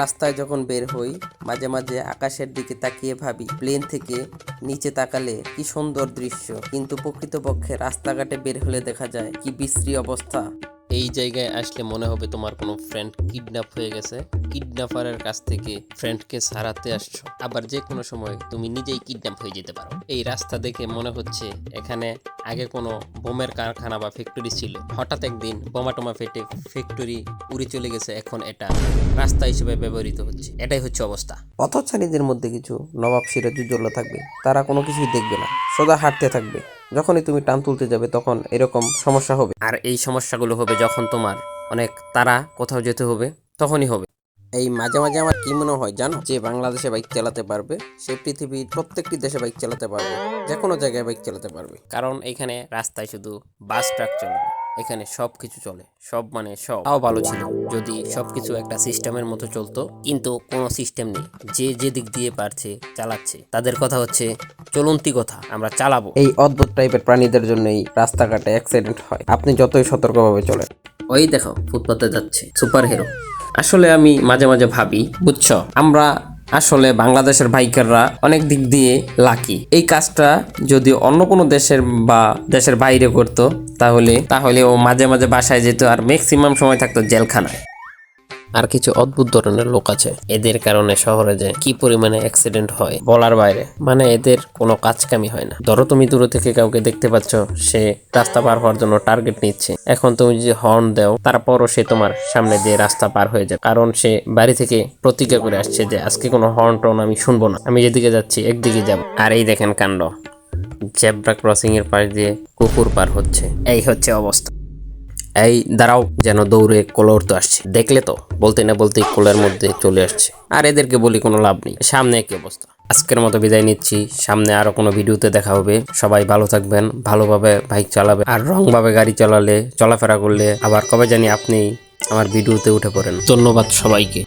রাস্তায় যখন বের হই, মাঝে মাঝে আকাশের দিকে তাকিয়ে ভাবি, প্লেন থেকে নিচে তাকালে কি সুন্দর দৃশ্য। কিন্তু প্রকৃতপক্ষে রাস্তাঘাটে বের হলে দেখা যায়, কি বিশ্রী অবস্থা। এই জায়গায় আসলে মনে হবে তোমার কোনো ফ্রেন্ড কিডন্যাপ হয়ে গেছে। কিডন্যাপারের কাছ থেকে ফ্রেন্ডকে সারাতে আসছো। আবার যে কোনো সময় তুমি নিজেই কিডন্যাপ হয়ে যেতে পারো। এই রাস্তা দেখে মনে হচ্ছে এখানে আগে কোনো বোমের কারখানা বা ফ্যাক্টরি ছিল। হঠাৎ একদিন বোমা টোমা ফেটে ফ্যাক্টরি উড়ে চলে গেছে। এখন এটা রাস্তা হিসেবে ব্যবহৃত হচ্ছে। এটাই হচ্ছে অবস্থা। পথচারীদের মধ্যে কিছু নবাব সিরাজুজ্জৌল্লা থাকবে। তারা কোনো কিছুই দেখবে না। সোজা হাঁটতে থাকবে। যখনই তুমি টান তুলতে যাবে তখন এরকম সমস্যা হবে। আর এই সমস্যাগুলো হবে যখন তোমার অনেক তারা কোথাও যেতে হবে তখনই হবে। এই মাঝে মাঝে আমার কি মনে হয় জানো? যে বাংলাদেশে বাইক চালাতে পারবে সে পৃথিবীর প্রত্যেকটি দেশে বাইক চালাতে পারবে যে কোনো জায়গায় বাইক চালাতে পারবে। কারণ এখানে রাস্তায় শুধু বাস ট্রাক চলবে। না। এখানে সব কিছু চলে। সব মানে সব। তাও ভালো ছিল যদি সবকিছু একটা সিস্টেমের মতো চলতো। কিন্তু কোনো সিস্টেম নেই। যে যে দিক দিয়ে পারছে চালাচ্ছে। তাদের কথা হচ্ছে চলন্তি কথা আমরা চালাবো। এই অদ্ভুত টাইপের প্রাণীদের জন্যই রাস্তাঘাটে অ্যাক্সিডেন্ট হয়। আপনি যতই সতর্কভাবে চলেন। ওই দেখো ফুটপাতে যাচ্ছে সুপার হিরো আসলে আমি মাঝে মাঝে ভাবি বুঝছ? আমরা আসলে বাংলাদেশের বাইকাররা অনেক দিক দিয়ে লাকি এই কাজটা যদি অন্য কোনো দেশের বা দেশের বাইরে করতো, তাহলে তাহলে ও মাঝে মাঝে বাসায় যেত আর ম্যাক্সিমাম সময় থাকতো জেলখানায়। আর কিছু অদ্ভুত ধরনের লোক আছে। এদের কারণে শহরে যে কি পরিমাণে অ্যাক্সিডেন্ট হয় বলার বাইরে মানে এদের কোনো কাজকামি হয় না। ধরো তুমি দূর থেকে কাউকে দেখতে পাচ্ছ, সে রাস্তা পার হওয়ার জন্য টার্গেট নিচ্ছে। এখন তুমি যদি হর্ন দাও, তারপরও সে তোমার সামনে দিয়ে রাস্তা পার হয়ে যায় কারণ সে বাড়ি থেকে প্রতিজ্ঞা করে আসছে যে আজকে কোনো হর্ন টর্ন আমি শুনব না। আমি যেদিকে যাচ্ছি একদিকে যাব। আর এই দেখেন কাণ্ড। জেব্রা ক্রসিং এর পাশ দিয়ে কুকুর পার হচ্ছে। এই হচ্ছে অবস্থা। এই দাঁড়াও, যেন দৌড়ে কোলর তো আসছে। দেখলে তো বলতে না বলতে কোলের মধ্যে চলে আসছে। আর এদেরকে বলি কোনো লাভ নেই। সামনে একই অবস্থা। আজকের মতো বিদায় নিচ্ছি। সামনে আরও কোনো ভিডিওতে দেখা হবে। সবাই ভালো থাকবেন, ভালোভাবে বাইক চালাবে, আর রংভাবে গাড়ি চালালে, চলাফেরা করলে আবার কবে জানি আপনি আমার ভিডিওতে উঠে পড়েন। ধন্যবাদ সবাইকে।